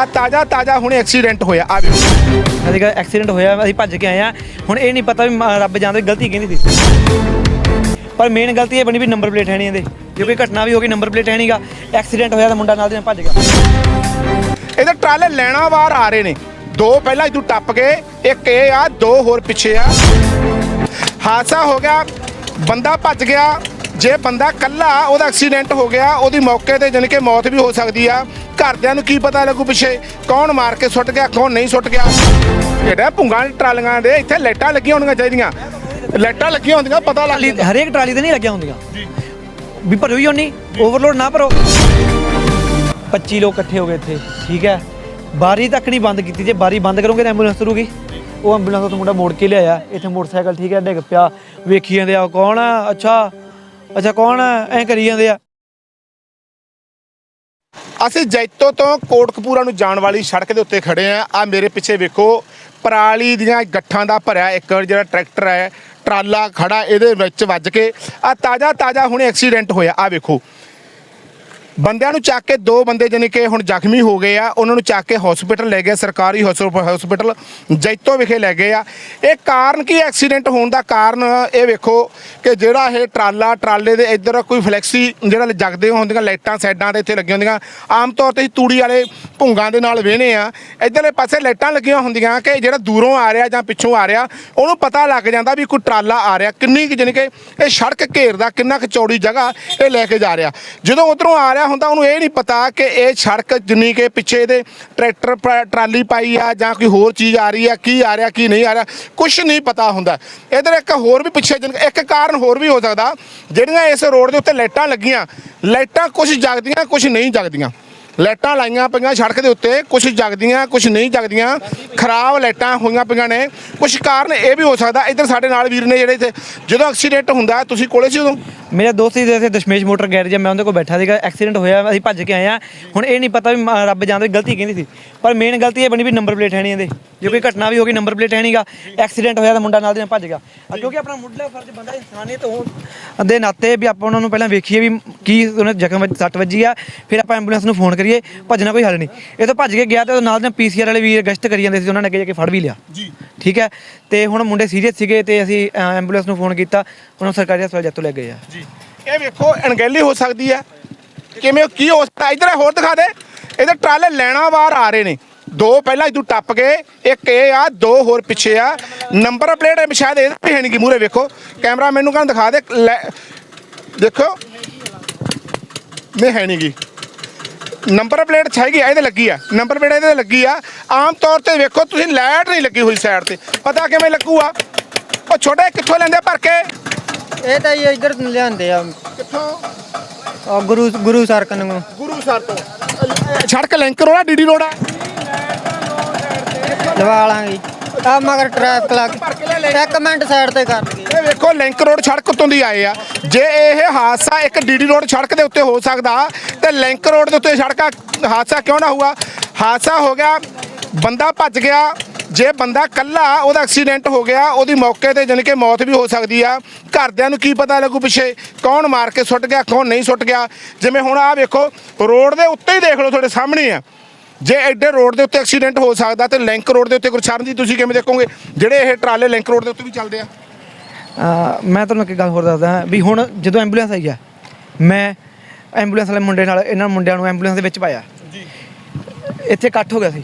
ਆ ਤਾਜ਼ਾ ਤਾਜ਼ਾ ਹੁਣੇ ਐਕਸੀਡੈਂਟ ਹੋਇਆ ਆ ਵੇਖੋ। ਅਸੀਂ ਐਕਸੀਡੈਂਟ ਹੋਇਆ ਅਸੀਂ ਭੱਜ ਕੇ ਆਏ ਆ ਹੁਣ ਇਹ ਨਹੀਂ ਪਤਾ ਵੀ ਮ- ਰੱਬ ਜਾਣਦਾ ਗਲਤੀ ਕਿਹਦੀ ਸੀ। ਪਰ ਮੇਨ ਗਲਤੀ ਇਹ ਬਣੀ ਵੀ ਨੰਬਰ ਪਲੇਟ ਹੈ ਨਹੀਂ ਇਹਦੇ। ਜੇ ਕੋਈ ਘਟਨਾ ਵੀ ਹੋ ਗਈ ਨੰਬਰ ਪਲੇਟ ਹੈ ਨਹੀਂਗਾ। ਐਕਸੀਡੈਂਟ ਹੋਇਆ ਤਾਂ ਮੁੰਡਾ ਨਾਲ ਦੀ ਨਾਲ ਭੱਜ ਗਿਆ। ਇਹਦੇ ਟਰਾਲੇ ਲੈਣਾ ਵਾਰ ਆ ਰਹੇ ਨੇ। ਦੋ ਪਹਿਲਾਂ ਤੂੰ ਟੱਪ ਗਏ ਇੱਕ ਇਹ ਆ ਦੋ ਹੋਰ ਪਿੱਛੇ ਆ। ਹਾਦਸਾ ਹੋ ਗਿਆ ਬੰਦਾ ਭੱਜ ਗਿਆ। ਜੇ ਬੰਦਾ ਕੱਲਾ ਉਹਦਾ ਐਕਸੀਡੈਂਟ ਹੋ ਗਿਆ ਉਹਦੀ ਮੌਕੇ ਤੇ ਜਾਣੀ ਕਿ ਮੌਤ ਵੀ ਹੋ ਸਕਦੀ ਆ। ਘਰਦਿਆਂ ਨੂੰ ਕੀ ਪਤਾ ਲੱਗੂ ਪਿੱਛੇ? ਕੌਣ ਮਾਰ ਕੇ ਸੁੱਟ ਗਿਆ ਕੌਣ ਨਹੀਂ ਸੁੱਟ ਗਿਆ? ਜਿਹੜਾ ਭੁੰਗਾਂ ਟਰਾਲੀਆਂ ਦੇ ਇੱਥੇ ਲਾਈਟਾਂ ਲੱਗੀਆਂ ਹੋਣੀਆਂ ਚਾਹੀਦੀਆਂ। ਲਾਈਟਾਂ ਲੱਗੀਆਂ ਹੁੰਦੀਆਂ ਪਤਾ ਲੱਗ ਟਰਾਲੀ ਜਾਂਦਾ। ਹਰੇਕ ਟਰਾਲੀ ਤੇ ਨਹੀਂ ਲੱਗਿਆ ਹੁੰਦੀਆਂ। ਵੀ ਭਰੋ ਹੀ ਹੋਣੀ ਓਵਰਲੋਡ ਨਾ ਭਰੋ। 25 ਲੋਕ ਇਕੱਠੇ ਹੋ ਗਏ ਇੱਥੇ ਠੀਕ ਹੈ? ਬਾਰੀ ਤੱਕ ਨਹੀਂ ਬੰਦ ਕੀਤੀ ਜੇ ਬਾਰੀ ਬੰਦ ਕਰੋਗੇ ਤਾਂ ਐਂਬੂਲੈਂਸ ਤੁਰੂਗੀ। ਉਹ ਐਂਬੂਲੈਂਸ ਤੋਂ ਮੁੰਡਾ ਮੋੜ ਕੇ ਲਿਆਇਆ ਇੱਥੇ ਮੋਟਰਸਾਈਕਲ ਠੀਕ ਹੈ ਡਿੱਗ ਪਿਆ। ਵੇਖੀ ਜਾਂਦੇ ਆ ਕੌਣ ਆ? ਅੱਛਾ ਅੱਛਾ ਕੌਣ ਆ? ਐਂ ਕਰੀ ਜਾਂਦੇ ਆ। ਅਸੀਂ ਜੈਤੋ ਤੋਂ ਕੋਟਕਪੂਰਾ ਨੂੰ ਜਾਣ ਵਾਲੀ ਸੜਕ ਦੇ ਉੱਤੇ ਖੜੇ ਆ ਆ ਮੇਰੇ ਪਿੱਛੇ ਵੇਖੋ, ਪਰਾਲੀ ਦੀਆਂ ਗੱਠਾਂ ਦਾ ਭਰਿਆ ਇੱਕ ਜਿਹੜਾ ਟਰੈਕਟਰ ਹੈ, ਟਰਾਲਾ ਖੜਾ ਇਹਦੇ ਵਿੱਚ ਵੱਜ ਕੇ। ਆ ਤਾਜ਼ਾ ਤਾਜ਼ਾ ਹੁਣੇ ਐਕਸੀਡੈਂਟ ਹੋਇਆ। ਆ ਵੇਖੋ ਬੰਦਿਆਂ ਨੂੰ ਚੱਕ ਕੇ ਦੋ ਬੰਦੇ ਜਾਣੀ ਕਿ ਹੁਣ ਜ਼ਖਮੀ ਹੋ ਗਏ ਆ, ਉਹਨਾਂ ਨੂੰ ਚੱਕ ਕੇ ਹਸਪੀਟਲ ਲੈ ਗਏ, ਸਰਕਾਰੀ ਹਸਪੀਟਲ ਜੈਤੋ ਵਿਖੇ ਲੈ ਗਏ ਆ। ਇਹ ਕਾਰਨ ਕੀ ਐਕਸੀਡੈਂਟ ਹੋਣ ਦਾ ਕਾਰਨ ਇਹ ਵੇਖੋ ਕਿ ਜਿਹੜਾ ਇਹ ਟਰਾਲਾ, ਟਰਾਲੇ ਦੇ ਇੱਧਰ ਕੋਈ ਫਲੈਕਸੀ ਜਿਹੜਾ ਜਗਦੇ ਹੁੰਦੀਆਂ ਲਾਈਟਾਂ, ਸਾਈਡਾਂ ਤੇ ਇੱਥੇ ਲੱਗੀਆਂ ਹੁੰਦੀਆਂ। ਆਮ ਤੌਰ ਤੇ ਅਸੀਂ ਤੂੜੀ ਵਾਲੇ ਭੁੰਗਾਂ ਦੇ ਨਾਲ ਵੇਹਨੇ ਆ। ਇੱਧਰਲੇ ਪਾਸੇ ਲਾਈਟਾਂ ਲੱਗੀਆਂ ਹੁੰਦੀਆਂ ਕਿ ਜਿਹੜਾ ਦੂਰੋਂ ਆ ਰਿਹਾ ਜਾਂ ਪਿੱਛੋਂ ਆ ਰਿਹਾ, ਉਹਨੂੰ ਪਤਾ ਲੱਗ ਜਾਂਦਾ ਵੀ ਕੋਈ ਟਰਾਲਾ ਆ ਰਿਹਾ। ਕਿੰਨੀ ਕੁ ਜਾਣੀ ਕਿ ਇਹ ਸੜਕ ਘੇਰਦਾ, ਕਿੰਨਾ ਕੁ ਚੌੜੀ ਜਗ੍ਹਾ ਇਹ ਲੈ ਕੇ ਜਾ ਰਿਹਾ। ਜਦੋਂ ਉਧਰੋਂ ਆ ਰਿਹਾ ਹੁੰਦਾ, ਉਹਨੂੰ ਇਹ ਨਹੀਂ ਪਤਾ ਕਿ ਇਹ ਸੜਕ ਜਿੰਨੀ ਕਿ ਪਿੱਛੇ ਇਹਦੇ ਟਰੈਕਟਰ ਟਰਾਲੀ ਪਾਈ ਆ ਜਾਂ ਕੋਈ ਹੋਰ ਚੀਜ਼ ਆ ਰਹੀ ਆ, ਕੀ ਆ ਰਿਹਾ, ਕੀ ਨਹੀਂ ਆ ਰਿਹਾ ਕੁਝ ਨਹੀਂ ਪਤਾ ਹੁੰਦਾ। ਇਧਰ ਇੱਕ ਹੋਰ ਵੀ ਪਿੱਛੇ ਇੱਕ ਕਾਰਨ ਹੋਰ ਵੀ ਹੋ ਸਕਦਾ, ਜਿਹੜੀਆਂ ਇਸ ਰੋਡ ਦੇ ਉੱਤੇ ਲਾਈਟਾਂ ਲੱਗੀਆਂ, ਲਾਈਟਾਂ ਕੁਝ ਜਗਦੀਆਂ ਕੁਝ ਨਹੀਂ ਜਗਦੀਆਂ। ਲਾਈਟਾਂ ਲਾਈਆਂ ਪਈਆਂ ਸੜਕ ਦੇ ਉੱਤੇ ਕੁਝ ਜਗਦੀਆਂ ਕੁਝ ਨਹੀਂ ਜਗਦੀਆਂ, ਖਰਾਬ ਲਾਈਟਾਂ ਹੋਈਆਂ ਪਈਆਂ ਨੇ। ਕੁਝ ਕਾਰਨ ਇਹ ਵੀ ਹੋ ਸਕਦਾ, ਇੱਧਰ ਸਾਡੇ ਨਾਲ ਵੀਰ ਨੇ ਜਿਹੜੇ ਇੱਥੇ, ਜਦੋਂ ਐਕਸੀਡੈਂਟ ਹੁੰਦਾ, ਤੁਸੀਂ ਕੋਲੇ ਸੀ ਉਦੋਂ? ਮੇਰਾ ਦੋਸਤ ਸੀ ਇੱਥੇ ਦਸ਼ਮੇਸ਼ ਮੋਟਰ ਗੈਰੇਜ ਆ ਮੈਂ ਉਹਦੇ ਕੋਲ ਬੈਠਾ ਸੀਗਾ ਐਕਸੀਡੈਂਟ ਹੋਇਆ ਅਸੀਂ ਭੱਜ ਕੇ ਆਏ ਆ ਹੁਣ ਇਹ ਨਹੀਂ ਪਤਾ ਵੀ ਮ- ਰੱਬ ਜਾਣਦਾ ਗਲਤੀ ਕਿਹਦੀ ਸੀ। ਪਰ ਮੇਨ ਗਲਤੀ ਇਹ ਬਣੀ ਵੀ ਨੰਬਰ ਪਲੇਟ ਹੈ ਨਹੀਂ ਇਹਦੇ। ਜੇ ਕੋਈ ਘਟਨਾ ਵੀ ਹੋ ਗਈ ਨੰਬਰ ਪਲੇਟ ਹੈ ਨਹੀਂਗਾ। ਐਕਸੀਡੈਂਟ ਹੋਇਆ ਤਾਂ ਮੁੰਡਾ ਨਾਲ ਦੀ ਨਾਲ ਭੱਜ ਗਿਆ। ਆ ਕਿਉਂਕਿ ਆਪਣਾ ਮੁੱਢਲਾ ਫਰਜ਼ ਬੰਦਾ ਇਨਸਾਨੀਅਤ ਹੋਣ ਦੇ ਨਾਤੇ ਵੀ ਆਪਾਂ ਉਹਨਾਂ ਨੂੰ ਪਹਿਲਾਂ ਵੇਖੀਏ ਵੀ ਕੀ ਉਹਨੇ ਜ਼ਖਮ ਵੱਜ- ਸੱਟ ਵੱਜੀ ਆ ਫਿਰ ਆਪਾਂ ਐਂਬੂਲੈਂਸ ਨੂੰ ਫੋਨ ਕਰੀਏ ਭੱਜਣਾ ਕੋਈ ਹੱਲ ਨਹੀਂ। ਇਹ ਤਾਂ ਭੱਜ ਕੇ ਗਿਆ ਤੇ ਉਹਦੇ ਨਾਲ ਦੇ ਪੀਸੀਆਰ ਵਾਲੇ ਵੀ ਗਸ਼ਤ ਕਰੀ ਜਾਂਦੇ ਸੀ ਉਹਨਾਂ ਨੇ ਅੱਗੇ ਜਾ ਕੇ ਫੜ ਵੀ ਲਿਆ। ਜੀ। ਠੀਕ ਹੈ? ਤੇ ਹੁਣ ਮੁੰਡੇ ਸੀਰੀਅਸ ਸੀਗੇ ਤੇ ਅਸੀਂ ਐਂਬੂਲੈਂਸ ਨੂੰ ਫੋਨ ਕੀਤਾ ਉਹਨਾਂ ਸਰਕਾਰੀ ਹਸਪਤਾਲ ਜੱਤੋਂ ਲੈ ਗਏ ਆ। ਜੀ। ਇਹ ਵੇਖੋ, ਅਣਗਹਿਲੀ ਹੋ ਸਕਦੀ ਹੈ। ਕਿਵੇਂ, ਕੀ ਹੋ ਸਕਦਾ? ਇਧਰ ਹੋਰ ਦਿਖਾ ਦੇ। ਇਹਦੇ ਟਰਾਲੇ ਲੈਣਾ ਵਾਰ ਆ ਰਹੇ ਨੇ। ਦੋ ਪਹਿਲਾਂ ਤੂੰ ਟੱਪ ਗਏ। ਇੱਕ ਇਹ ਆ, ਦੋ ਹੋਰ ਪਿੱਛੇ ਆ। ਨੰਬਰ ਪਲੇਟ ਸ਼ਾਇਦ ਇਹਦੇ 'ਤੇ ਹੈ ਨਹੀਂ ਕਿ ਮੂਰੇ ਵੇਖੋ। ਕੈਮਰਾ ਮੈਨੂੰ ਕਹਿੰਦਾ ਦਿਖਾ ਦੇ। ਲੈ- ਦੇਖੋ। ਨਹੀਂ, ਹੈ ਨਹੀਂ ਗੀ। ਨੰਬਰ ਪਲੇਟ ਹੈਗੀ ਆ, ਇਹਦੇ ਲੱਗੀ ਆ। ਨੰਬਰ ਪਲੇਟ ਇਹਦੇ ਲੱਗੀ ਆ। ਆਮ ਤੌਰ ਤੇ ਵੇਖੋ, ਤੁਸੀਂ ਲਾਈਟ ਨਹੀਂ ਲੱਗੀ ਹੋਈ ਸਾਈਡ ਤੇ। ਪਤਾ ਕਿਵੇਂ ਲੱਗੂਗਾ? ਉਹ ਛੋਟੇ ਕਿੱਥੋਂ ਲੈਂਦੇ ਭਰ ਕੇ। ਇਹ ਤਾਂ ਜੀ ਇੱਧਰ ਲਿਆਂਦੇ ਆ। ਕਿੱਥੋਂ? ਆਹ ਗੁਰੂ ਗੁਰੂ ਸਰਕਨ ਨੂੰ। ਗੁਰੂ ਸਰ ਤੋਂ। ਸੜਕ ਲਿੰਕ ਰੋੜਾ ਡੀਡੀ ਰੋੜਾ ਲਵਾ ਲਾਂਗੇ। ਆ ਮਗਰ ਟ੍ਰੈਫਿਕ ਲੱਗ ਇੱਕ ਮਿੰਟ ਸਾਈਡ ਤੇ ਕਰ ਦਈਏ ਇਹ ਵੇਖੋ ਲਿੰਕ ਰੋਡ ਸੜਕ ਉੱਤੋਂ ਦੀ ਆਏ ਆ। ਜੇ ਇਹ ਹਾਦਸਾ ਇੱਕ ਡੀਡੀ ਰੋਡ ਸੜਕ ਦੇ ਉੱਤੇ ਹੋ ਸਕਦਾ ਤੇ ਲਿੰਕ ਰੋਡ ਦੇ ਉੱਤੇ ਸੜਕਾ ਹਾਦਸਾ ਕਿਉਂ ਨਾ ਹੁਆ ਹਾਦਸਾ ਹੋ ਗਿਆ ਬੰਦਾ ਭੱਜ ਗਿਆ ਜੇ ਬੰਦਾ ਕੱਲਾ ਉਹਦਾ ਐਕਸੀਡੈਂਟ ਹੋ ਗਿਆ ਉਹਦੀ ਮੌਕੇ ਤੇ ਜਾਣੀ ਕਿ ਮੌਤ ਵੀ ਹੋ ਸਕਦੀ ਆ। ਘਰਦਿਆਂ ਨੂੰ ਕੀ ਪਤਾ ਲੱਗੂ ਪਿੱਛੇ ਕੌਣ ਮਾਰ ਕੇ ਸੁੱਟ ਗਿਆ ਕੌਣ ਨਹੀਂ ਸੁੱਟ ਗਿਆ। ਜਿਵੇਂ ਹੁਣ ਆਹ ਵੇਖੋ ਰੋਡ ਦੇ ਉੱਤੇ ਹੀ ਦੇਖ ਲਓ ਤੁਹਾਡੇ ਸਾਹਮਣੇ ਆ। ਜੇ ਐਡੇ ਰੋਡ ਦੇ ਉੱਤੇ ਐਕਸੀਡੈਂਟ ਹੋ ਸਕਦਾ ਤੇ ਲਿੰਕ ਰੋਡ ਦੇ ਉੱਤੇ ਗੁਰਸ਼ਰਨ ਜੀ ਤੁਸੀਂ ਕਿਵੇਂ ਦੇਖੋਗੇ? ਜਿਹੜੇ ਇਹ ਟਰਾਲੇ ਲਿੰਕ ਰੋਡ ਦੇ ਉੱਤੇ ਵੀ ਚੱਲਦੇ ਆ। ਮੈਂ ਤੁਹਾਨੂੰ ਇੱਕ ਗੱਲ ਹੋਰ ਦੱਸਦਾ ਵੀ ਹੁਣ ਜਦੋਂ ਐਂਬੂਲੈਂਸ ਆਈ ਆ ਮੈਂ ਐਂਬੂਲੈਂਸ ਵਾਲੇ ਮੁੰਡੇ ਨਾਲ ਇਹਨਾਂ ਮੁੰਡਿਆਂ ਨੂੰ ਐਂਬੂਲੈਂਸ ਦੇ ਵਿੱਚ ਪਾਇਆ। ਜੀ। ਇੱਥੇ ਇਕੱਠ ਹੋ ਗਿਆ ਸੀ।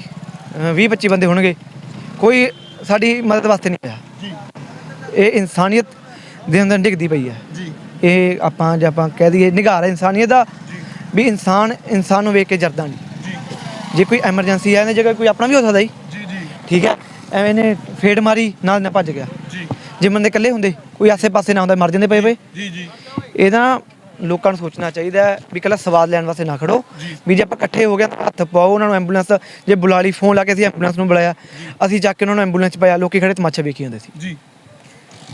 20 25 ਬੰਦੇ ਹੋਣਗੇ। ਕੋਈ ਸਾਡੀ ਮਦਦ ਵਾਸਤੇ ਨਹੀਂ ਆਇਆ। ਜੀ। ਇਹ ਇਨਸਾਨੀਅਤ ਦੇ ਅੰਦਰ ਡਿੱਗਦੀ ਪਈ ਹੈ। ਜੀ। ਇਹ ਆਪਾਂ ਜੇ ਆਪਾਂ ਕਹਿ ਦਈਏ ਨਿਗਾਰ ਇਨਸਾਨੀਅਤ ਦਾ ਵੀ ਇਨਸਾਨ ਇਨਸਾਨ ਨੂੰ ਵੇਖ ਕੇ ਜਰਦਾ ਨਹੀਂ। ਜੇ। ਕੋਈ ਐਮਰਜੈਂਸੀ ਹੈ ਇਹਨੇ ਜਗ੍ਹਾ ਕੋਈ ਆਪਣਾ ਵੀ ਹੋ ਸਕਦਾ ਜੀ। ਜੀ ਜੀ। ਠੀਕ ਹੈ। ਐਵੇਂ ਨੇ ਫੇੜ ਮਾਰੀ ਨਾਲ ਨਾ ਭੱਜ ਗਿਆ। ਜੀ। ਜੇ ਬੰਦੇ ਇਕੱਲੇ ਹੁੰਦੇ ਕੋਈ ਆਸੇ-ਪਾਸੇ ਨਾ ਹੁੰਦਾ ਮਰ ਜਾਂਦੇ ਪਏ ਪਏ ਜੀ ਜੀ। ਇਹਦਾ ਲੋਕਾਂ ਨੂੰ ਸੋਚਣਾ ਚਾਹੀਦਾ ਹੈ ਵੀ ਕੱਲਾ ਸਵਾਦ ਲੈਣ ਵਾਸਤੇ ਨਾ ਖੜੋ। ਵੀ ਜੇ ਆਪਾਂ ਇਕੱਠੇ ਹੋ ਗਏ ਤਾਂ ਹੱਥ ਪਾਓ ਉਹਨਾਂ ਨੂੰ ਐਂਬੂਲੈਂਸ ਜੇ ਬੁਲਾ ਲਈ ਫੋਨ ਲਾ ਕੇ ਅਸੀਂ ਐਂਬੂਲੈਂਸ ਨੂੰ ਬੁਲਾਇਆ ਅਸੀਂ ਜਾ ਕੇ ਉਹਨਾਂ ਨੂੰ ਐਂਬੂਲੈਂਸ 'ਚ ਪਾਇਆ ਲੋਕੀ ਖੜੇ ਤਮਾਸ਼ਾ ਵੇਖੀ ਜਾਂਦੇ ਸੀ। ਜੀ।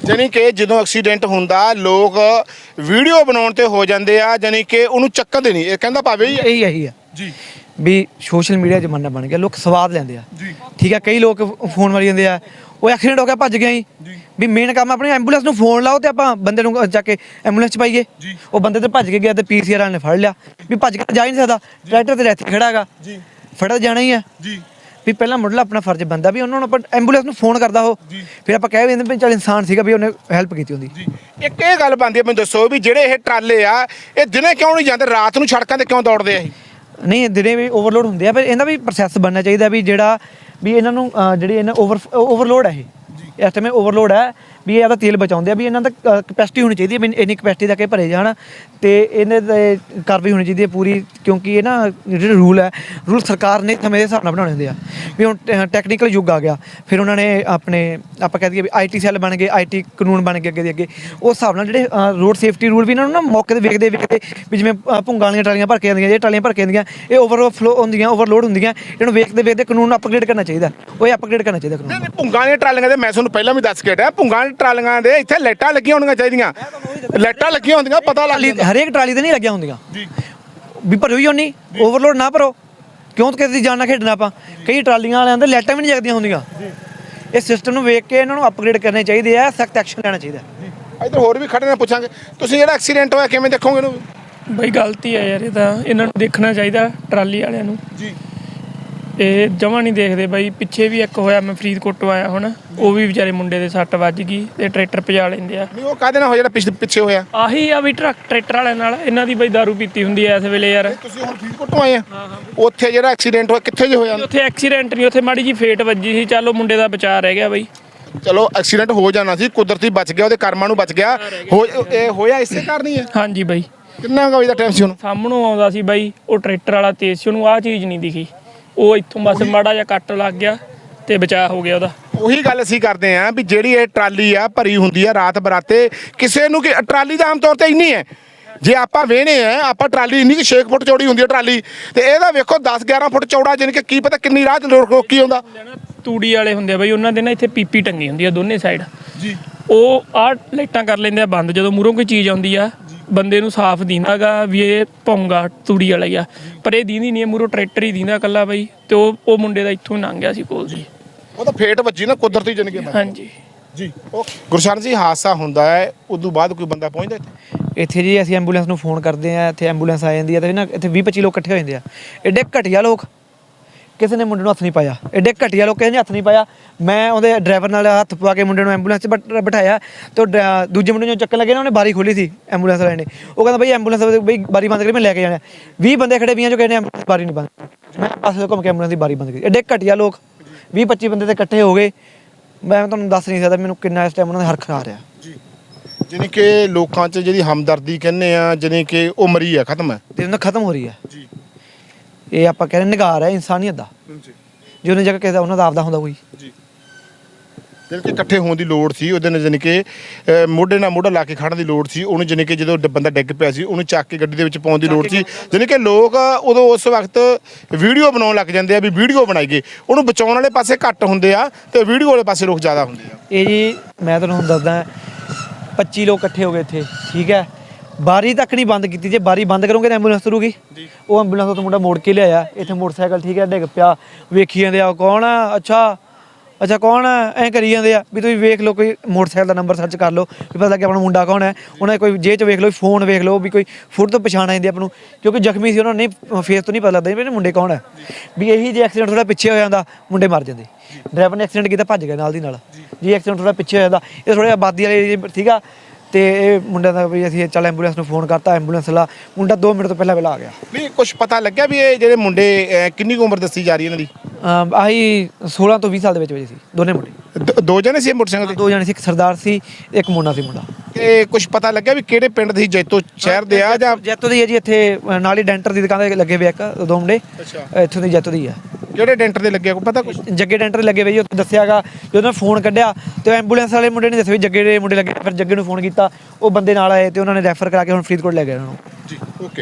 ਜਾਨੀ ਕਿ ਜਦੋਂ ਐਕਸੀਡੈਂਟ ਹੁੰਦਾ ਲੋਕ ਵੀਡੀਓ ਬਣਾਉਣ ਤੇ ਹੋ ਜਾਂਦੇ ਆ ਜਾਨੀ ਕਿ ਉਹਨੂੰ ਚੱਕਦੇ ਨਹੀਂ। ਇਹ ਕਹਿੰਦਾ ਭਾਵੇਂ ਹੀ ਇਹੀ ਇਹੀ ਆ। ਜੀ। ਵੀ ਸੋਸ਼ਲ ਮੀਡੀਆ ਜ਼ਮਾਨਾ ਬਣ ਗਿਆ ਲੋਕ ਸਵਾਦ ਲੈਂਦੇ ਆ। ਠੀਕ ਆ ਕਈ ਲੋਕ ਫੋਨ ਮਾਰੀ ਜਾਂਦੇ ਆ ਉਹ ਐਕਸੀਡੈਂਟ ਹੋ ਗਿਆ ਭੱਜ ਗਿਆ ਜੀ। ਵੀ ਮੇਨ ਕੰਮ ਆਪਣੇ ਐਂਬੂਲੈਂਸ ਨੂੰ ਫੋਨ ਲਾਓ ਤੇ ਆਪਾਂ ਬੰਦੇ ਨੂੰ ਜਾ ਕੇ ਐਂਬੂਲੈਂਸ 'ਚ ਪਾਈਏ। ਉਹ ਬੰਦੇ ਤੇ ਭੱਜ ਕੇ ਗਿਆ ਤੇ ਪੀਸੀਆਰ ਵਾਲੇ ਨੇ ਫੜ ਲਿਆ। ਵੀ ਭੱਜ ਕੇ ਜਾ ਹੀ ਨਹੀਂ ਸਕਦਾ। ਟਰੈਕਟਰ ਤੇ ਰਹਿਤੀ ਖੜਾ ਹੈਗਾ। ਜੀ। ਫੜਾ ਜਾਣਾ ਹੀ ਹੈ। ਜੀ। ਵੀ ਪਹਿਲਾਂ ਮੁੱਢਲਾ ਆਪਣਾ ਫਰਜ਼ ਬੰਦਾ ਵੀ ਉਹਨਾਂ ਨੂੰ ਆਪਾਂ ਐਂਬੂਲੈਂਸ ਨੂੰ ਫੋਨ ਕਰਦਾ ਉਹ। ਫਿਰ ਆਪਾਂ ਕਹਿ ਵੀ ਦਿੰਦੇ ਵੀ ਚੱਲ ਇਨਸਾਨ ਸੀਗਾ ਵੀ ਉਹਨੇ ਹੈਲਪ ਕੀਤੀ ਹੁੰਦੀ। ਜੀ। ਇੱਕ ਇਹ ਗੱਲ ਬਣਦੀ ਹੈ ਮੈਨੂੰ ਦੱਸੋ ਵੀ ਜਿਹੜੇ ਇਹ ਟਰਾਲੇ ਆ ਇਹ ਦਿਨੇ ਕਿਉਂ ਨਹੀਂ ਜਾਂਦੇ? ਰਾਤ ਨੂੰ ਸੜਕਾਂ ਤੇ ਕਿਉਂ ਦੌੜਦੇ ਆ ਇਹ? ਨਹੀਂ ਦਿਨੇ ਵੀ ਓਵਰਲੋਡ ਹੁੰਦੇ ਆ। ਪਰ ਇਹਦਾ ਵੀ ਪ੍ਰੋਸੈਸ ਬਣਨਾ ਚਾਹੀਦਾ ਵੀ ਜਿਹੜਾ ਵੀ ਇਹਨਾਂ ਨੂੰ ਅਹ, ਜਿਹੜੀ ਇਹਨਾਂ ਓਵਰ ਓਵਰਲੋਡ ਹੈ ਇਹ। ਇਸ ਟਾਈਮ ਓਵਰਲੋਡ ਹੈ ਵੀ ਇਹਦਾ ਤੇਲ ਬਚਾਉਂਦੇ ਆ, ਵੀ ਇਹਨਾਂ ਦਾ ਕਪੈਸਿਟੀ ਹੋਣੀ ਚਾਹੀਦੀ ਹੈ ਵੀ ਇੰਨੀ ਕਪੈਸਿਟੀ ਦਾ ਕਿ ਭਰੇ ਜਾਣ ਤੇ ਇਹਨੇ ਤੇ ਕਾਰਵਾਈ ਹੋਣੀ ਚਾਹੀਦੀ ਹੈ ਪੂਰੀ ਕਿਉਂਕਿ ਇਹ ਨਾ ਜਿਹੜੇ ਰੂਲ ਹੈ ਰੂਲ ਸਰਕਾਰ ਨੇ ਸਮੇਂ ਦੇ ਹਿਸਾਬ ਨਾਲ ਬਣਾਉਣੇ ਹੁੰਦੇ ਆ। ਵੀ ਹੁਣ ਟੈਕਨੀਕਲ ਯੁੱਗ ਆ ਗਿਆ, ਫਿਰ ਉਹਨਾਂ ਨੇ ਆਪਣੇ, ਆਪਾਂ ਕਹਿ ਦਈਏ ਵੀ ਆਈਟੀ ਸੈੱਲ ਬਣ ਗਏ ਆਈਟੀ ਕਾਨੂੰਨ ਬਣ ਗਏ ਅੱਗੇ ਦੇ ਅੱਗੇ। ਉਸ ਹਿਸਾਬ ਨਾਲ ਜਿਹੜੇ ਰੋਡ ਸੇਫਟੀ ਰੂਲ ਵੀ ਇਹਨਾਂ ਨੂੰ ਨਾ ਮੌਕੇ ਤੇ ਵੇਖਦੇ ਵੇਖਦੇ ਵੀ ਜਿਵੇਂ ਭੁੰਗਾਂ ਵਾਲੀਆਂ ਟਰਾਲੀਆਂ ਭਰ ਕੇ ਆਉਂਦੀਆਂ ਜੇ ਟਰਾਲੀਆਂ ਭਰ ਕੇ ਆਉਂਦੀਆਂ, ਇਹ ਓਵਰਫਲੋ ਹੁੰਦੀਆਂ ਓਵਰਲੋਡ ਹੁੰਦੀਆਂ, ਇਹਨੂੰ ਵੇਖਦੇ ਵੇਖਦੇ ਕਾਨੂੰਨ ਨੂੰ ਅਪਗ੍ਰੇਡ ਕਰਨਾ ਚਾਹੀਦਾ। ਉਹ ਇਹ ਅਪਗ੍ਰੇਡ ਕਰਨਾ ਚਾਹੀਦਾ ਕਾਨੂੰਨ ਭੁੰਗਾਂ ਵਾਲੀਆਂ ਟਰਾਲੀਆਂ ਦੇ ਮੈਂ ਤੁਹਾਨੂੰ ਪਹਿਲਾਂ ਵੀ ਦੱਸ ਕੇ ਹਟਿਆ ਭੁੰਗਾਂ ਟਰਾਲੀਆਂ ਦੇ ਇੱਥੇ ਲਾਈਟਾਂ ਲੱਗੀਆਂ ਹੋਣੀਆਂ ਚਾਹੀਦੀਆਂ। ਲਾਈਟਾਂ ਲੱਗੀਆਂ ਹੁੰਦੀਆਂ ਪਤਾ ਲੱਗ ਜਾਂਦਾ। ਹਰੇਕ ਟਰਾਲੀ ਤੇ ਨਹੀਂ ਲੱਗੀਆਂ ਹੁੰਦੀਆਂ। ਜੀ। ਵੀ ਭਰੋ ਹੀ ਹੋਣੀ ਓਵਰਲੋਡ ਨਾ ਭਰੋ। ਕਿਉਂ ਕਿਸੇ ਦੀ ਜਾਨ ਨਾਲ ਖੇਡਣਾ ਆਪਾਂ? ਕਈ ਟਰਾਲੀਆਂ ਵਾਲਿਆਂ ਦੇ ਲਾਈਟਾਂ ਵੀ ਨਹੀਂ ਜਗਦੀਆਂ ਹੁੰਦੀਆਂ। ਇਹ ਸਿਸਟਮ ਨੂੰ ਵੇਖ ਕੇ ਇਹਨਾਂ ਨੂੰ ਅਪਗ੍ਰੇਡ ਕਰਨੇ ਚਾਹੀਦੇ ਆ ਸਖਤ ਐਕਸ਼ਨ ਲੈਣਾ ਚਾਹੀਦਾ ਇੱਧਰ ਹੋਰ ਵੀ ਖੜੇ ਨੇ ਪੁੱਛਾਂਗੇ। ਤੁਸੀਂ ਜਿਹੜਾ ਐਕਸੀਡੈਂਟ ਹੋਇਆ ਕਿਵੇਂ ਦੇਖੋਗੇ ਇਹਨੂੰ? ਬਈ ਗਲਤੀ ਹੈ ਯਾਰ ਇਹ ਤਾਂ ਇਹਨਾਂ ਨੂੰ ਦੇਖਣਾ ਚਾਹੀਦਾ ਟਰਾਲੀ ਵਾਲਿਆਂ ਨੂੰ। ਜੀ। ਇਹ ਜਮਾ ਨਹੀਂ ਦੇਖਦੇ ਬਈ ਪਿੱਛੇ ਵੀ ਇੱਕ ਹੋਇਆ ਮੈਂ ਫਰੀਦਕੋਟ ਤੋਂ ਆਇਆ ਹੁਣ। ਉਹ ਵੀ ਵਿਚਾਰੇ ਮੁੰਡੇ ਦੇ ਸੱਟ ਵੱਜ ਗਈ ਤੇ ਟਰੈਕਟਰ ਭਜਾ ਲੈਂਦੇ ਆ। ਨਹੀਂ ਉਹ ਕਾਹਦੇ ਨਾਲ ਹੋ ਜਿਹੜਾ ਪਿੱਛੇ ਪਿੱਛੇ ਹੋਇਆ? ਆਹੀ ਆ ਵੀ ਟਰੱਕ ਟਰੈਕਟਰ ਵਾਲਿਆਂ ਨਾਲ। ਇਹਨਾਂ ਦੀ ਬਈ दारू ਪੀਤੀ ਹੁੰਦੀ ਐ ਇਸ ਵੇਲੇ ਯਾਰ। ਤੁਸੀਂ ਹੁਣ ਫਰੀਦਕੋਟ ਤੋਂ ਆਏ ਆ? ਉੱਥੇ ਜਿਹੜਾ ਐਕਸੀਡੈਂਟ ਹੋਇਆ ਕਿੱਥੇ ਜੇ ਹੋਇਆ? ਉੱਥੇ ਐਕਸੀਡੈਂਟ ਨਹੀਂ ਉੱਥੇ ਮਾੜੀ ਜੀ ਫੇਟ ਵੱਜੀ ਸੀ। ਚੱਲ ਉਹ ਮੁੰਡੇ ਦਾ ਬਚਾਅ ਰਹਿ ਗਿਆ ਬਈ। ਚਲੋ ਐਕਸੀਡੈਂਟ ਹੋ ਜਾਣਾ ਸੀ ਕੁਦਰਤੀ ਬਚ ਗਿਆ ਉਹਦੇ ਕਰਮਾਂ ਨੂੰ ਬਚ ਗਿਆ। ਹੋ ਇਹ ਹੋਇਆ ਇਸੇ ਕਾਰਨ ਹੀ ਹੈ ਹਾਂਜੀ ਬਈ। ਕਿੰਨਾ ਕੁ ਵਜੇ ਦਾ ਟਾਈਮ ਸੀ ਉਹਨੂੰ? ਸਾਹਮਣੋਂ ਆਉਂਦਾ ਸੀ ਬਈ ਉਹ ਟਰੈਕਟਰ ਵਾਲਾ ਤੇਜ਼ ਸੀ ਉਹਨੂੰ ਆਹ ਚੀਜ਼ ਨਹੀਂ ਦਿਖੀ। ਉਹ ਇੱਥੋਂ ਬਸ ਮਾੜਾ ਜਿਹਾ ਕੱਟ ਲੱਗ ਗਿਆ ਤੇ ਬਚਾਅ ਹੋ ਗਿਆ ਉਹਦਾ। ਉਹੀ ਗੱਲ ਅਸੀਂ ਕਰਦੇ ਆਂ ਵੀ ਜਿਹੜੀ ਇਹ ਟਰਾਲੀ ਆ ਭਰੀ ਹੁੰਦੀ ਆ ਰਾਤ ਬਰਾਤੇ ਕਿਸੇ ਨੂੰ ਕਿ ਟਰਾਲੀ ਦਾ ਆਮ ਤੌਰ ਤੇ ਇੰਨੀ ਹੈ। ਜੇ ਆਪਾਂ ਵੇਹਨੇ ਆ ਆਪਾਂ ਟਰਾਲੀ ਇੰਨੀ ਕਿ 6 ਫੁੱਟ ਚੌੜੀ ਹੁੰਦੀ ਹੈ ਟਰਾਲੀ ਤੇ ਇਹਦਾ ਵੇਖੋ 10 11 ਫੁੱਟ ਚੌੜਾ ਜਾਣੀ ਕਿ ਕੀ ਪਤਾ ਕਿੰਨੀ ਰਾਹ ਰੋਕੀ ਆਉਂਦਾ। ਤੂੜੀ ਵਾਲੇ ਹੁੰਦੇ ਆ ਬਈ ਉਹਨਾਂ ਦੇ ਨਾ ਇੱਥੇ ਪੀਪੀ ਟੰਗੀ ਹੁੰਦੀ ਆ ਦੋਨੇ ਸਾਈਡ ਜੀ। ਉਹ ਆਹ ਲਾਈਟਾਂ ਕਰ ਲੈਂਦੇ ਆ ਬੰਦ ਜਦੋਂ ਮੂਹਰੋਂ ਕੋਈ ਚੀਜ਼ ਆਉਂਦੀ ਆ ਬੰਦੇ ਨੂੰ ਸਾਫ਼ ਦਿੰਦਾਗਾ ਵੀ ਇਹ ਪੌਂਗਾ ਤੂੜੀ ਵਾਲਾ ਹੀ ਆ। ਪਰ ਇਹ ਦੀਂਦੀ ਨਹੀਂ ਮੂਹਰੋਂ ਟਰੈਕਟਰ ਹੀ ਦਿੰਦਾ ਕੱਲਾ ਬਈ ਤੇ ਉਹ ਉਹ ਮੁੰਡੇ ਦਾ ਇੱਥੋਂ ਲੰਘ ਗਿਆ ਸੀ ਕੋਲ ਦੀ ਉਹ ਤਾਂ ਫੇਟ ਵੱਜੀ ਨਾ ਕੁਦਰਤੀ ਜਾਣੀ ਕਿ ਹਾਂਜੀ। ਜੀ ਗੁਰਸ਼ਰਨ ਜੀ ਹਾਦਸਾ ਹੁੰਦਾ ਹੈ ਉਦੋਂ ਬਾਅਦ ਕੋਈ ਬੰਦਾ ਪਹੁੰਚਦਾ ਇੱਥੇ? ਇੱਥੇ ਜੀ ਅਸੀਂ ਐਂਬੂਲੈਂਸ ਨੂੰ ਫੋਨ ਕਰਦੇ ਆ ਇੱਥੇ ਐਂਬੂਲੈਂਸ ਆ ਜਾਂਦੀ ਆ ਤੇ ਨਾ ਇੱਥੇ 20 25 ਲੋਕ ਇਕੱਠੇ ਹੋ ਜਾਂਦੇ ਆ। ਐਡੇ ਘਟੀਆ ਲੋਕ। ਕਿਸੇ ਨੇ ਮੁੰਡੇ ਨੂੰ ਹੱਥ ਨਹੀਂ ਪਾਇਆ। ਐਡੇ ਘਟੀਆ ਲੋਕ ਕਿਸੇ ਨੇ ਹੱਥ ਨਹੀਂ ਪਾਇਆ। ਮੈਂ ਉਹਦੇ ਡਰਾਈਵਰ ਨਾਲ ਹੱਥ ਪਵਾ ਕੇ ਮੁੰਡੇ ਨੂੰ ਐਂਬੂਲੈਂਸ 'ਚ ਬਿਠਾਇਆ ਤੇ ਉਹ ਡਰਾ- ਦੂਜੇ ਮੁੰਡੇ ਨੂੰ ਚੱਕਣ ਲੱਗੇ ਨਾ ਉਹਨੇ ਬਾਰੀ ਖੋਲੀ ਸੀ ਐਂਬੂਲੈਂਸ ਵਾਲੇ ਨੇ। ਉਹ ਕਹਿੰਦਾ ਬਈ ਐਂਬੂਲੈਂਸ ਬਈ ਬਾਰੀ ਬੰਦ ਕਰੀ ਮੈਂ ਲੈ ਕੇ ਜਾਣਾ। 20 ਬੰਦੇ ਖੜੇ ਵੀਆਂ ਜੋ ਕਹਿੰਦੇ ਐਂਬੂਲੈਂਸ ਬਾਰੀ ਨਹੀਂ ਬੰਦ ਮੈਂ ਪਾਸੇ ਘੁੰਮ ਕੇ ਐਂਬੂਲੈਂਸ ਦੀ ਬਾਰੀ ਬੰਦ ਕੀਤੀ ਐਡੇ ਘਟੀਆ ਲੋਕ 20 25 ਬੰਦੇ ਤੇ ਇਕੱਠੇ ਹੋ ਗਏ। ਮੈਂ ਤੁਹਾਨੂੰ ਦੱਸ ਨਹੀਂ ਸਕਦਾ ਮੈਨੂੰ ਕਿੰਨਾ ਇਸ ਟਾਈਮ ਉਹਨਾਂ ਦੇ ਹਰਖ ਆ ਰਿਹਾ। ਜੀ। ਜਾਣੀ ਕਿ ਲੋਕਾਂ 'ਚ ਜਿਹੜੀ ਹਮਦਰਦੀ ਕਹਿੰਦੇ ਆ ਜਾਣੀ ਕਿ ਉਹ ਮਰੀ ਆ ਖਤਮ ਹੈ। ਤੇ ਉਹਨਾਂ ਖਤਮ ਹੋ ਰਹੀ ਹੈ। ਜੀ। ਇਹ ਆਪਾਂ ਕਹਿੰਦੇ ਨਿਗਾਰ ਹੈ ਇਨਸਾਨੀਅਤ ਦਾ। ਜੀ ਜੇ ਉਹਨੇ ਜਗ੍ਹਾ ਕਿਸੇ ਦਾ ਉਹਨਾਂ ਦਾ ਆਪਦਾ ਹੁੰਦਾ ਕੋਈ। ਜੀ। ਕਿ ਇਕੱਠੇ ਹੋਣ ਦੀ ਲੋੜ ਸੀ ਉਹਦੇ ਨਾਲ ਜਾਣੀ ਕਿ ਅਹ, ਮੋਢੇ ਨਾਲ ਮੋਢਾ ਲਾ ਕੇ ਖੜਨ ਦੀ ਲੋੜ ਸੀ। ਉਹਨੂੰ ਜਾਣੀ ਕਿ ਜਦੋਂ ਡ- ਬੰਦਾ ਡਿੱਗ ਪਿਆ ਸੀ ਉਹਨੂੰ ਚੱਕ ਕੇ ਗੱਡੀ ਦੇ ਵਿੱਚ ਪਾਉਣ ਦੀ ਲੋੜ ਸੀ। ਜਾਣੀ ਕਿ ਲੋਕ ਉਦੋਂ ਉਸ ਵਕਤ ਵੀਡੀਓ ਬਣਾਉਣ ਲੱਗ ਜਾਂਦੇ ਆ ਵੀ ਵੀਡੀਓ ਬਣਾਈਏ ਉਹਨੂੰ ਬਚਾਉਣ ਵਾਲੇ ਪਾਸੇ ਘੱਟ ਹੁੰਦੇ ਆ ਤੇ ਵੀਡੀਓ ਵਾਲੇ ਪਾਸੇ ਲੋਕ ਜ਼ਿਆਦਾ ਹੁੰਦੇ ਆ। ਇਹ ਜੀ ਮੈਂ ਤੁਹਾਨੂੰ ਹੁਣ ਦੱਸਦਾ 25 ਲੋਕ ਇਕੱਠੇ ਹੋ ਗਏ ਇੱਥੇ ਠੀਕ ਹੈ? ਬਾਰੀ ਤੱਕ ਨਹੀਂ ਬੰਦ ਕੀਤੀ। ਜੇ ਬਾਰੀ ਬੰਦ ਕਰੋਗੇ ਤਾਂ ਐਂਬੂਲੈਂਸ ਤੁਰੂਗੀ। ਉਹ ਐਂਬੂਲੈਂਸ ਤੋਂ ਮੁੰਡਾ ਮੋੜ ਕੇ ਲਿਆਇਆ। ਇੱਥੇ ਮੋਟਰਸਾਈਕਲ ਠੀਕ ਹੈ ਡਿੱਗ ਪਿਆ। ਵੇਖੀ ਜਾਂਦੇ ਆ ਕੌਣ ਆ? ਅੱਛਾ। ਅੱਛਾ ਕੌਣ ਆ? ਐ ਕਰੀ ਜਾਂਦੇ ਆ ਵੀ ਤੁਸੀਂ ਵੇਖ ਲਓ ਕੋਈ ਮੋਟਰਸਾਈਕਲ ਦਾ ਨੰਬਰ ਸਰਚ ਕਰ ਲਓ ਵੀ ਪਤਾ ਲੱਗੇ ਆਪਣਾ ਮੁੰਡਾ ਕੌਣ ਹੈ। ਉਹਨਾਂ ਕੋਈ ਜੇਬ 'ਚ ਵੇਖ ਲਓ ਫੋਨ ਵੇਖ ਲਓ ਵੀ ਕੋਈ ਫੋਟੋ ਤੋਂ ਪਛਾਣ ਆ ਜਾਂਦੀ ਆਪਾਂ ਨੂੰ। ਕਿਉਂਕਿ ਜ਼ਖਮੀ ਸੀ ਉਹਨਾਂ ਨੇ ਫੇਸ ਤੋਂ ਨਹੀਂ ਪਤਾ ਲੱਗਦਾ ਵੀ ਮੁੰਡੇ ਕੌਣ ਹੈ। ਵੀ ਇਹੀ ਜੇ ਐਕਸੀਡੈਂਟ ਥੋੜਾ ਪਿੱਛੇ ਹੋ ਜਾਂਦਾ ਮੁੰਡੇ ਮਰ ਜਾਂਦੇ। ਡਰਾਈਵਰ ਨੇ ਐਕਸੀਡੈਂਟ ਕੀਤਾ ਭੱਜ ਗਿਆ ਨਾਲ ਦੀ ਨਾਲ। ਜੀ। ਐਕਸੀਡੈਂਟ ਥੋੜਾ ਪਿੱਛੇ ਹੋ ਜਾਂਦਾ ਇਹ ਥੋੜਾ ਆਬਾਦੀ ਵਾਲੇ ਠੀਕ ਆ। ਤੇ ਇਹ ਮੁੰਡਿਆਂ ਦਾ ਵੀ ਅਸੀਂ ਚੱਲ ਐਂਬੂਲੈਂਸ ਨੂੰ ਫੋਨ ਕਰਤਾ ਐਂਬੂਲੈਂਸ ਵਾਲਾ ਮੁੰਡਾ 2 ਮਿੰਟ ਤੋਂ ਪਹਿਲਾਂ ਪਹਿਲਾਂ ਆ ਗਿਆ। ਨਹੀਂ ਕੁਝ ਪਤਾ ਲੱਗਿਆ ਵੀ ਇਹ ਜਿਹੜੇ ਮੁੰਡੇ ਅਹ, ਕਿੰਨੀ ਕੁ ਉਮਰ ਦੱਸੀ ਜਾ ਰਹੀ ਇਹਨਾਂ ਦੀ? ਅਮ ਆਹੀ 16 ਤੋਂ 20 ਸਾਲ ਦੇ ਵਿੱਚ ਵਿੱਚ ਸੀ ਦੋਨੇ ਮੁੰਡੇ। ਦ- ਦੋ ਜਣੇ ਸੀ ਇਹ ਮੋਟਰਸਾਈਕਲ ਤੇ? ਦੋ ਜਣੇ ਸੀ ਇੱਕ ਸਰਦਾਰ ਸੀ ਇੱਕ ਮੁੰਡਾ ਸੀ ਮੁੰਡਾ। ਇਹ ਕੁਝ ਪਤਾ ਲੱਗਿਆ ਵੀ ਕਿਹੜੇ ਪਿੰਡ ਦੇ ਸੀ ਜੈਤੋ ਸ਼ਹਿਰ ਦੇ ਆ ਜਾਂ ਜੈਤੋ ਦੀ ਹੈ ਜੀ ਇੱਥੇ ਅ, ਨਾਲ ਹੀ ਡੈਂਟਰ ਦੀ ਦੁਕਾਨ ਦੇ ਲੱਗੇ ਹੋਏ ਇੱਕ ਦੋ ਮੁੰਡੇ। ਅੱਛਾ। ਇੱਥੋਂ ਦੀ ਜੈਤੋ ਦੀ ਹੈ। ਕਿਹੜੇ ਡੈਂਟਰ ਦੇ ਲੱਗਿਆ ਕੋਈ ਪਤਾ ਕੁਝ ਜੱਗੇ ਡੈਂਟਰ ਦੇ ਲੱਗੇ ਜੀ ਉੱਥੇ ਦੱਸਿਆਗਾ ਜਦੋਂ ਉਹਨਾਂ ਫੋਨ ਕੱਢਿਆ ਤੇ ਐਂਬੂਲੈਂਸ ਵਾਲੇ ਮੁੰਡੇ ਨੇ ਦੱਸਿਆ ਵੀ ਜੱਗੇ ਦੇ ਮੁੰਡੇ ਲੱਗੇ ਫਿਰ ਜੱਗੇ ਨੂੰ ਫੋਨ ਕੀਤਾ ਉਹ ਬੰਦੇ ਨਾਲ ਆਏ ਤੇ ਉਹਨਾਂ ਨੇ ਰੈਫਰ ਕਰਾ ਕੇ ਹੁਣ ਫਰੀਦਕੋਟ ਲੈ ਗਏ ਉਹਨਾਂ ਨੂੰ। ਜੀ ਓਕੇ।